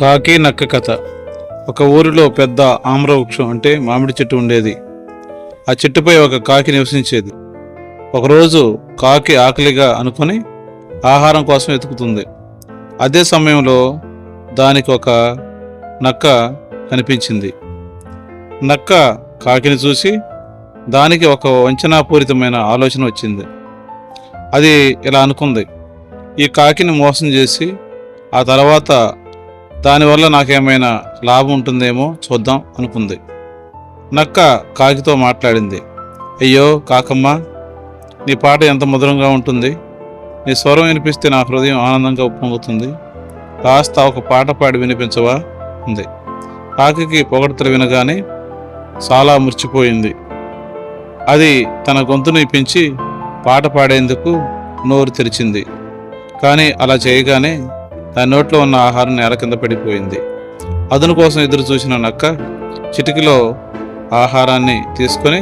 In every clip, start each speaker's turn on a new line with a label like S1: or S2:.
S1: కాకి నక్క కథ. ఒక ఊరిలో పెద్ద ఆమ్ర వృక్షం అంటే మామిడి చెట్టు ఉండేది. ఆ చెట్టుపై ఒక కాకి నివసించేది. ఒకరోజు కాకి ఆకలిగా అనుకొని ఆహారం కోసం వెతుకుతుంది. అదే సమయంలో దానికి ఒక నక్క కనిపించింది. నక్క కాకిని చూసి దానికి ఒక వంచనాపూరితమైన ఆలోచన వచ్చింది. అది ఇలా అనుకుంది. ఈ కాకిని మోసం చేసి ఆ తర్వాత దానివల్ల నాకేమైనా లాభం ఉంటుందేమో చూద్దాం అనుకుంది. నక్క కాకితో మాట్లాడింది. అయ్యో కాకమ్మ నీ పాట ఎంత మధురంగా ఉంటుంది. నీ స్వరం వినిపిస్తే నా హృదయం ఆనందంగా ఉప్పొంగుతుంది. కాస్త ఒక పాట పాడి వినిపించవా ఉంది కాకి పొగడతలు వినగానే చాలా మురిచిపోయింది. అది తన గొంతుని పెంచి పాట పాడేందుకు నోరు తెరిచింది. కానీ అలా చేయగానే దాని నోట్లో ఉన్న ఆహారం నేల కింద పడిపోయింది. అదును కోసం ఎదురు చూసిన నక్క చిటికలో ఆహారాన్ని తీసుకొని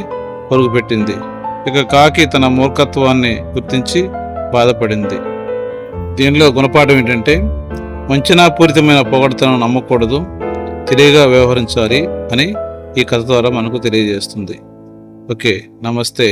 S1: పొరుగు పెట్టింది ఇక కాకి తన మూర్ఖత్వాన్ని గుర్తించి బాధపడింది. దీనిలో గుణపాఠం ఏంటంటే వంచనాపూరితమైన పొగడతను నమ్మకూడదు తెలియగా వ్యవహరించాలి అని ఈ కథ ద్వారా మనకు తెలియజేస్తుంది. ఓకే నమస్తే.